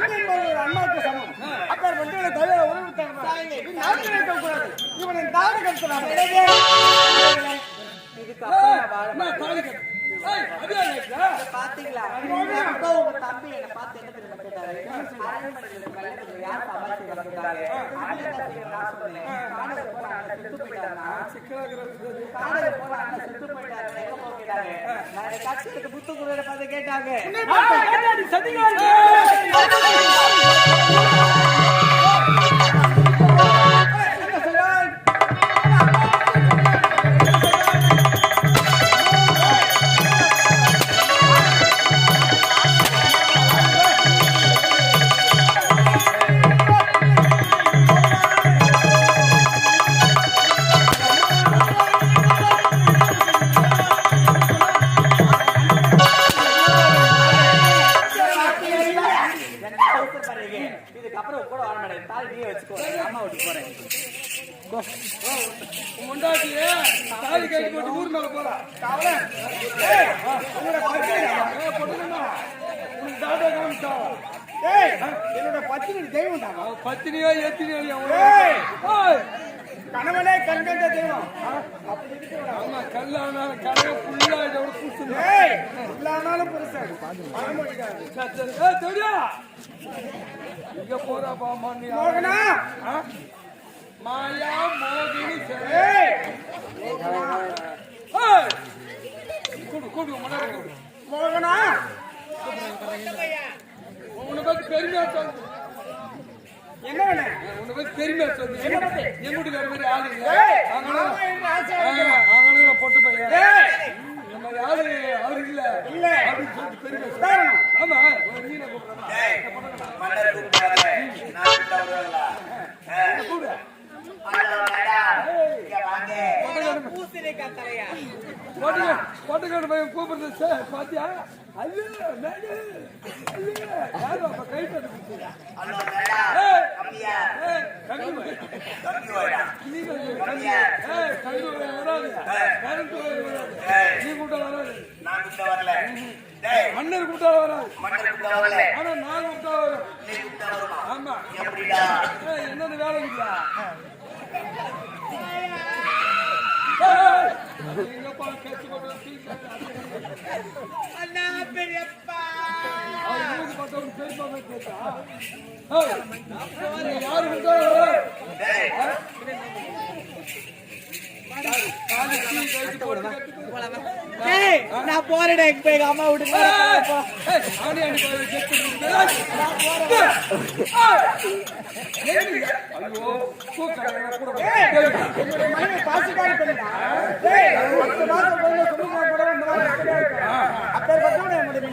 அண்ணன் என்பது ஒரு அண்ணாவுக்கு சமம் அப்பேர் வந்து இவனை தவிர உறவு நாட்டில் இருக்கக்கூடாது இவனை தாடு கட்டுறான் பாத்தீங்களா? அப்போ உங்க தம்பி என்ன பார்த்து என்ன தெரியுமா கேட்டாரு? அரண்மனையில கல்யாணத்துல யார் சமாளிச்சு கேட்டாரு அண்ணன் தம்பி நான் சொன்னேன் காணல போன அண்ணன் செத்து போயிட்டாருன்னா காணல போன அண்ணன் செத்து போயிட்டாரு எங்க போக கேட்டாரு நான் கட்சிக்கு புத்து குருவை பார்த்து கேட்டாங்க கணவனே கண்கண்ட தெய்வம். ஆமா, கல்லானாலும். ஏய்! இல்லானாலும் புருஷன் சரி. ஏய், தெரியா? இங்க போறா பாமா நீ மோகனா? ஆ? மாயா மோகினி கூடு கூடு மோகனா? உன்னை பத்தி பெருமையா சொல்லு என்ன உன்னை பத்தி பெருமையா சொல்லு என்ன பத்தி? என் வீட்டுக்கார மாதிரி ஆளு இல்ல. ஏய், அவங்களும் மாமா என்று ஆசையா ஆ, இருக்கிறான். அவங்களும் பொட்டு பையன். இந்த மாதிரி ஆளு அவரு இல்ல. இல்ல. அப்படின்னு சொல்லிட்டு. உதாரணம். ஆமா போட்டுக்க- போட்டுக்கார பையன் கூப்பிடுறது சார், பாத்தியா? ஐயோ. ஐயோ, யாரு அப்ப கை தட்டு நீ கூப்பிட்டா வராது. நான் வரல மன்னர் கூப்பிட்டா வராது. மன்னர் கூப்பிட்டா வரல ஆனா நான் கூப்பிட்டா வரும். நீ கூப்பிட்டா வரமா ஆமா. எப்படிடா என்னது வேலை இல்லையா? அண்ணா பெரியப்பா அவர் மூக்கு பேர் பெரியப்பா கேட்டா? யாரு கூப்பிட்டா வராது. நான் போறேன் எங்க போய் எங்க அம்மா.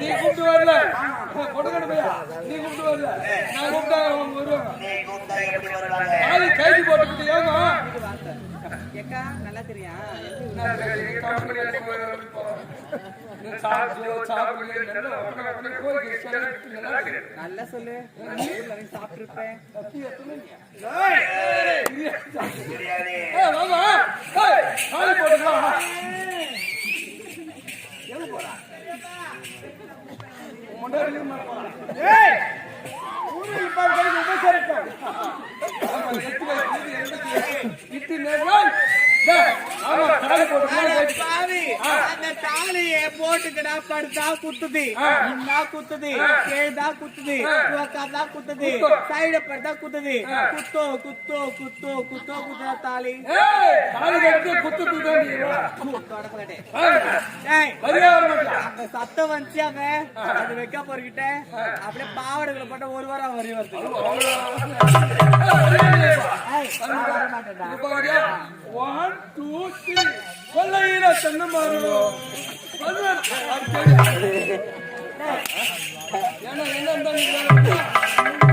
நீ கூப்பிட்டு வரல. கொடுக்கணும் பையா நீ கூப்பிட்டு வரல. நான் கூப்பிட்டா வருவாங்க? கைது போட்டுக்கிட்டு ஏமா ஏக்கா நல்லா தெரியும் நல்லா சொல்லு. சாப்பிட்டுருப்பேன். தெரியாது போட்டுக்கடா படுத்தா குத்துது இன்னா குத்துது கேழ்தா குத்துது உக்காந்தா குத்துது சைட படுத்தா குத்துது குத்தோ குத்தோ குத்தோ குத்தோ குத்துறா தாலி தொடப்படே ஏய் சத்தம் வந்துச்சு அங்க அது வைக்க போறகிட்ட அப்படியே பாவடைகளை போட்ட ஒரு வாரம் வரி வருது ஒன் டூ த்ரீ கொள்ளையில தென்னை மரம் என்ன என்ன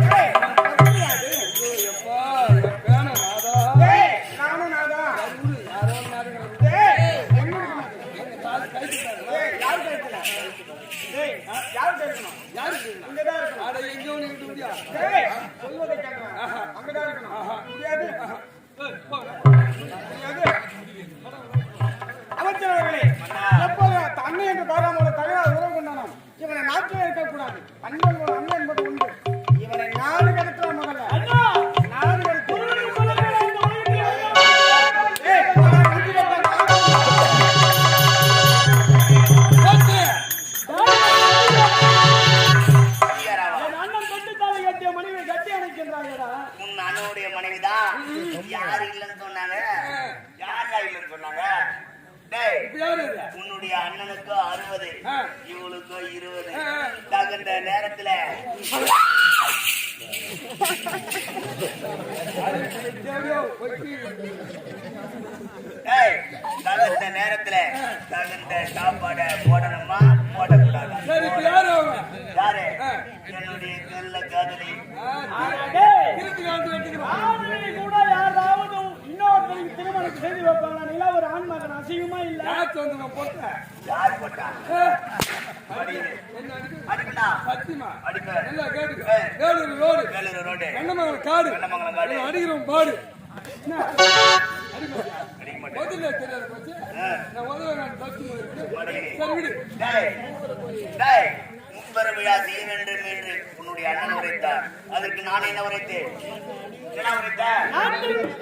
முடியாது. அமைச்சரவர்களே எப்போது தன்னை என்று பாராமல் தகராறு உறவு கொண்டானோம் இவனை நாட்டில் இருக்கக்கூடாது. அன்பன் அண்ணன் என்பது உண்டு. அண்ணனுடைய மனைவிதான். யாரு இல்லைன்னு சொன்னாங்க? யாரா இல்லைன்னு சொன்னாங்க? உன்னுடைய அண்ணனுக்கு அறுபது ஆ. இவளுக்கு இருபது. தகுந்த நேரத்துல. தகுந்த நேரத்துல தகுந்த சாப்பாடை போடணுமா? போடக்கூடாதா? யாரு. என்னுடைய செல்ல காதலி. கூட யாராவது இன்னொருத்தருக்கு திருமணம் செய்து வைப்பாங்க நீங்களா ஒரு ஆண் மகன் அசிங்கமா இல்ல? யார் போட்டா? நல்லா அடிக்கிறோம் பாடு. முதல்ல தெரியாது போச்சு. ஆ. நான் உதவ நான் தச்சு இருக்கு. அடிக்கிறேன். சரி விடு டேய் டேய் முப்பெரு விழா செய்ய வேண்டும் என்று உன்னுடைய அண்ணன் உரைத்தார் அதற்கு நான் என்ன உரைத்தேன் என்ன உரைத்தேன்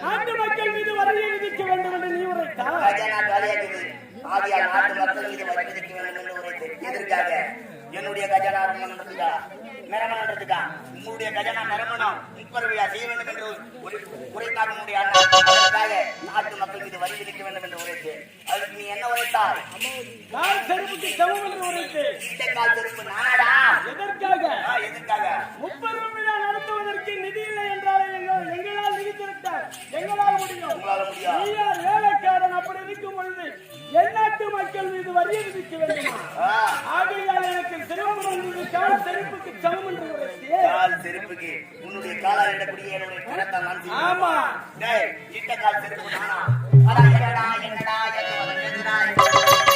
நாட்டு மக்கள் மீது வரையை விதிக்க வேண்டும் என்று நீ உரைத்தார் கஜானா காலியாக்குது ஆதியால் நாட்டு மக்கள் மீது வரி விதிக்க வேண்டும் என்று உரைத்தேன் எதற்காக என்னுடைய கஜானா நிரமணத்துக்கா உங்களுடைய கஜானா நிரமணம் முப்பெரு விழா செய்ய வேண்டும் என்று உரை- உரைத்தார் அண்ணன் அதற்காக நாட்டு மக்கள் மீது வரி விதிக்க வேண்டும் என்று உரைத்தேன் அதற்கு நீ என்ன உரைத்தாய்? கால் செருப்புக்கு சமம் என்று இந்த கால் திரும்ப நானாடா எதற்காக? எதற்காக? முப்பெரும் விழா நடத்துவதற்கு நிதி இல்லை என்றால் எங்கள் எங்களால் முடியும். உங்களால முடியும் நீயார் வேலைக்காரன் அப்படி இருக்கும் பொழுது எந்நாட்டு மக்கள் மீது வரி விதிக்க வேண்டுமா? ஆகையால் எனக்கு கால் செருப்புக்கு சமம் என்று கால் செருப்புக்கு. உன்னுடைய காலால் இடக்கூடிய என்னுடைய நான். ஆமா. டேய், கால் செருப்பு நானா? அடா, என்னடா, என்னடா, என்ன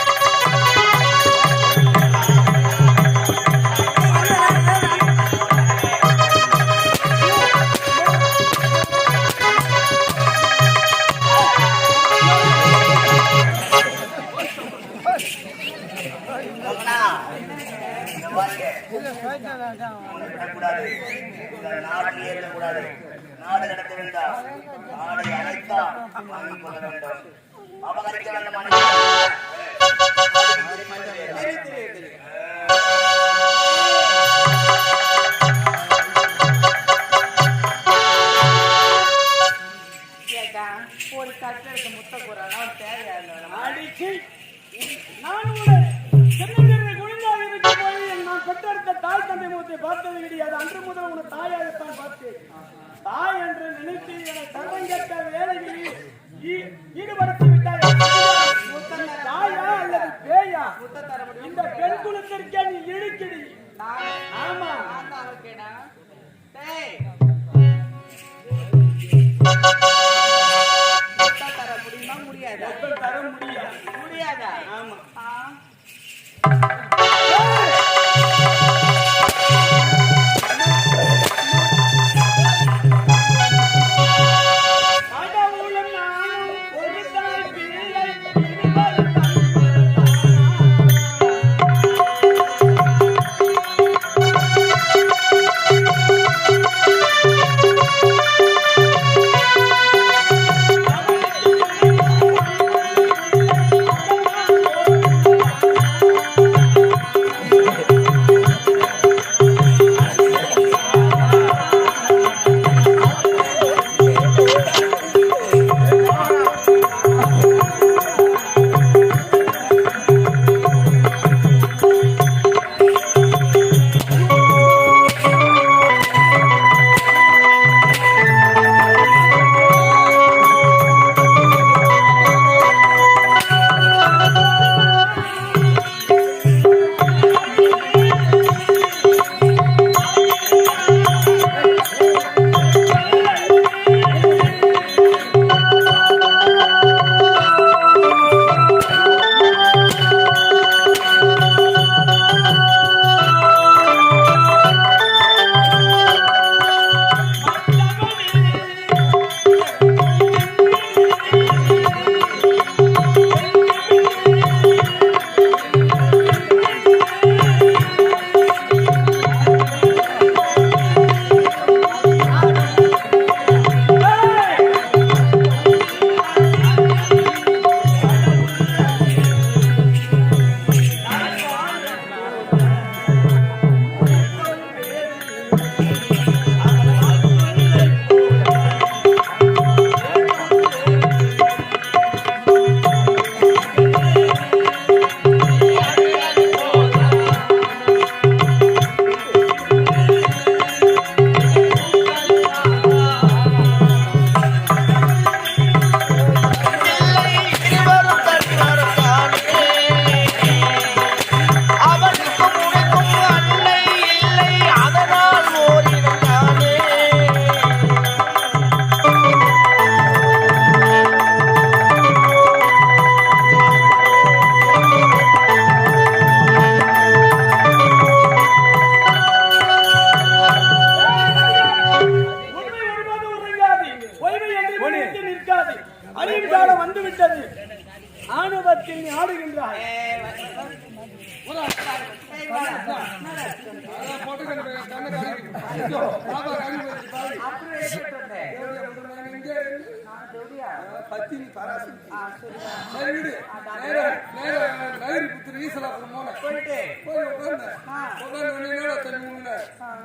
இந்த நாட்டிலே இருக்கக்கூடாது. நாடு கடத்த வேண்டாம் நாடை அழைத்தால் வாங்கிக் கொள்ள வேண்டும் அபகரிக்க வேண்டும் ஒரு நான் முகத்தை பார்த்தது கிடையாது அன்று முதல் உன்னை தாயாகத்தான் பார்த்தேன். தாய் என்று நினைத்து என்னை தரங்கட்ட வேலைகளில் ஈடுபடுத்தி விட்டாய். தாயா அல்லது பேயா? இந்த பெண் குலத்திற்கே நீ இழுக்கிடி ஆமா. தர முடியுமா? முடியாதா? தர முடியாது முடியாதா? ஆமா. பத்தினி பராசு. சரி விடு. நகரி புத்திர ஈசலாபுரம். போயிட்டு போய். உட்கார்ந்த தண்ணி ஊத்துன?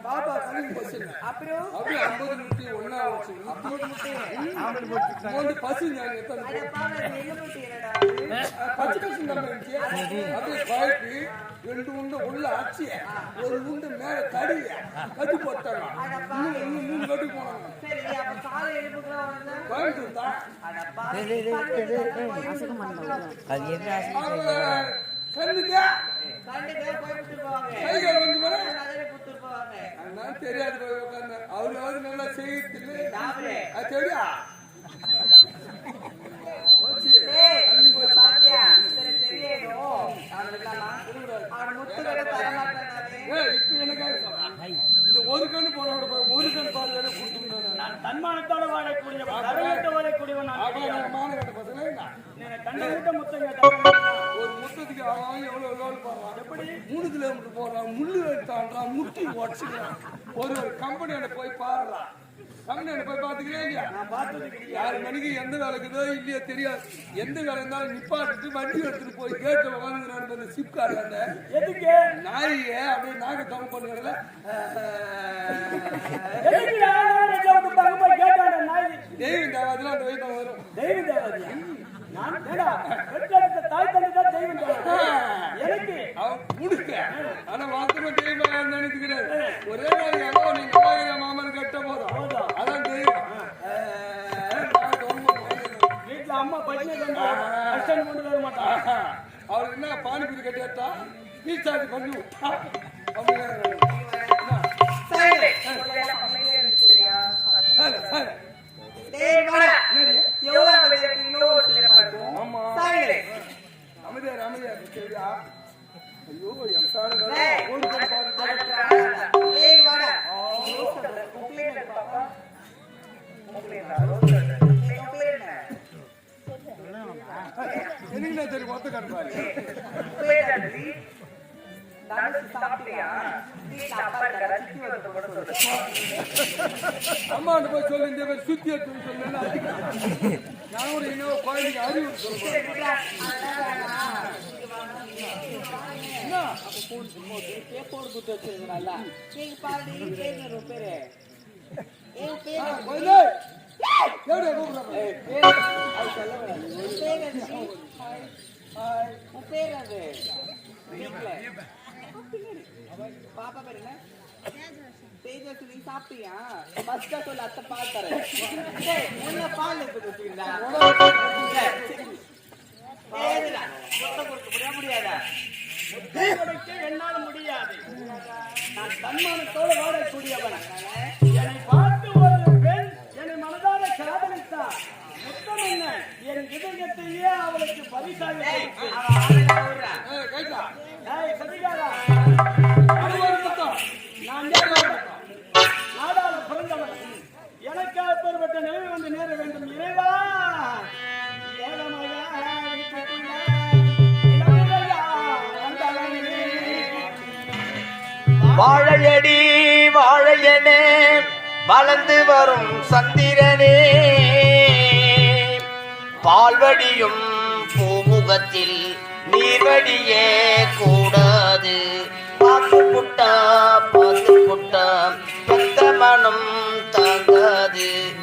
பாப்பா கணக்கு பசிங்க. அப்படியே 50 முட்டி ஒண்ணா வச்சு மோந்து பசி ஞானி எத்தனை பச்சை இருந்துச்சு. அப்படியே ரெண்டு உண்டை உள்ள அடிச்சு, ஒரு உண்டை மேல தடிய, கட்டி போட்டாங்க. இன்னும் மூணு கட்டி எழுப்புக்குலாம் வந்து கோயம்புத்தூர் தான். அட பாரு அவங்க கண்ணுக்கு கண்டுக்க கோயம்புத்தூர் போவாங்க கை கால் வந்து போனா, நகரை புத்தூர் போவாங்க நான் தெரியாது போய் உட்கார்ந்தேன். அவராவது நல்லா செய்யறதுக்கு யாரு அது தெரியா போச்சு. ஏய், தண்ணி போச்சு. பாத்தியா? சரி, சரியாயிடும். அவனுக்கெல்லாமா? அவன் முத்து கூட தரமாட்டானாவே. ஏய், இப்ப எனக்கா இந்த ஒரு கண்ணு போனோட போய் ஒரு கண் பார்வையில கொடுத்துருந்தேன் நான் தன்மானத்தோட வாழக்கூடியவன் கருவிட்டு வாழக்கூடியவன் நான் அப்ப நான் மாநகர பசங்க என்ன? நீங்க கண்ணை விட்ட முத்தங்க தரணும். ஒரு முத்தத்துக்கு அவன் எவ்வளவு லோல் போடுறான் எப்படி மூணு கிலோமீட்டர் போறான் முள்ளு எடுத்தான்றான் முட்டி உடச்சுக்கிறான் ஒரு ஒரு கம்பெனியோட போய் பாடுறான் கம்பெனியோட போய். யாரு மணிக்கு எந்த வேலைக்குதோ இல்லையோ தெரியாது. எந்த வேலை இருந்தாலும் நிப்பாட்டிட்டு வண்டி எடுத்துட்டு போய் கேட்டு உட்காந்துக்கிறான் சிப் கார்டு எதுக்கு? நாயே அப்படியே நாக தம் பண்ணுறதுல தெய்வம் தேவாதில் அந்த வயிற்று வரும். தெய்வம் தேவதை. எனக்கு? அவன் முடுக்க ஆனா வாஸ்தவ தெய்வமா நினைச்சுக்கிறாரு ஒரே நாளைக்கு அம்மா நீ நல்லா இருக்கிற மாமன் கட்ட போதும். அதான் வீட்டுல அம்மா பட்டினி கண்டு வர மாட்டான் அவருக்கு என்ன பானிபூரி கட்டியாத்தா ரீசார்ஜ் பண்ணி விட்டா பாப்பா பேர் என்ன? தேஜஸ்வி நீ சாப்பிட்டியா ஃபர்ஸ்டா சொல்லு அத்தை பால் தரேன் உள்ள பால் இருக்குது முத்தம் கொடுக்க முடிய முடியாதா? கொடுக்க என்னால முடியாது. நான் தன்மானத்தோடு வாழக்கூடியவன். என்னை பார்த்து ஒரு பெண் என்னை மனதார காதலித்தார் முத்தம் என்ன? என் இதயத்தையே அவளுக்கு பரிசாக வாழையடி வாழையனே வளர்ந்து வரும் சந்திரனே. பால்வடியும் பூமுகத்தில் நீர்வடியே கூடாது. பார்த்து புட்டா பார்த்து புட்டா பத்த மனம் தாங்காது.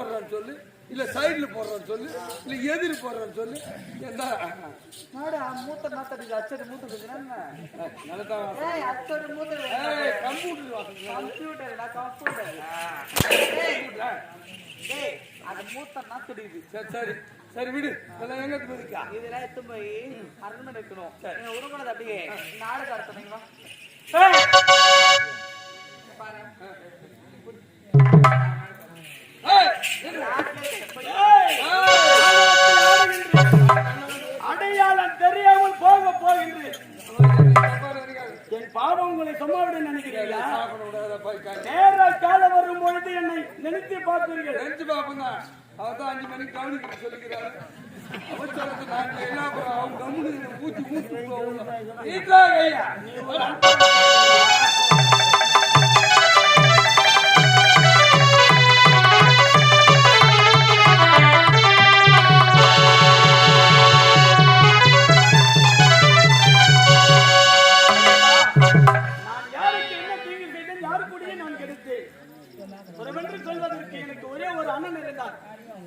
போடுறேன்னு சொல்லு இல்ல சைடுல போடுறேன்னு சொல்லு இல்ல எதிரி போடுறேன்னு சொல்லு என்ன மூத்த நாத்தடி அச்சடி மூத்த கம்ப்யூட்டர் அது மூத்த நாத்தடி இது. சரி சரி சரி விடு. இதெல்லாம் எங்க இருக்கா இதெல்லாம் எடுத்து போய் அரண்மனை நீங்க உருக்கூடாது அப்படியே? நாடகம் அர்த்தம் ஏய்! அடையாளம் தெரியாமல் போக போகின்றேன். என் பாவம் உங்களை சும்மாவிட நினைக்கிறீர்களா? நேர காலம் வரும் பொழுது என்னை நினைத்து பார்ப்பீர்கள் நினைச்சு பார்ப்போம் அதான் அஞ்சு மணிக்கு கவனிக்க சொல்லிக்கிறாரு என்ன அப்புறம் அவங்க கம்முனு ஊத்தி ஊத்தி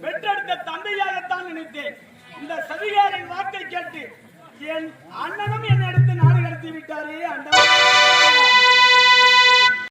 பெற்றெடுத்த தந்தையாகத்தான் நினைத்தேன். இந்த சதிகாரின் வார்த்தை கேட்டு என் அண்ணனும் என்னை எடுத்து நாடு கடத்தி விட்டாரே அந்த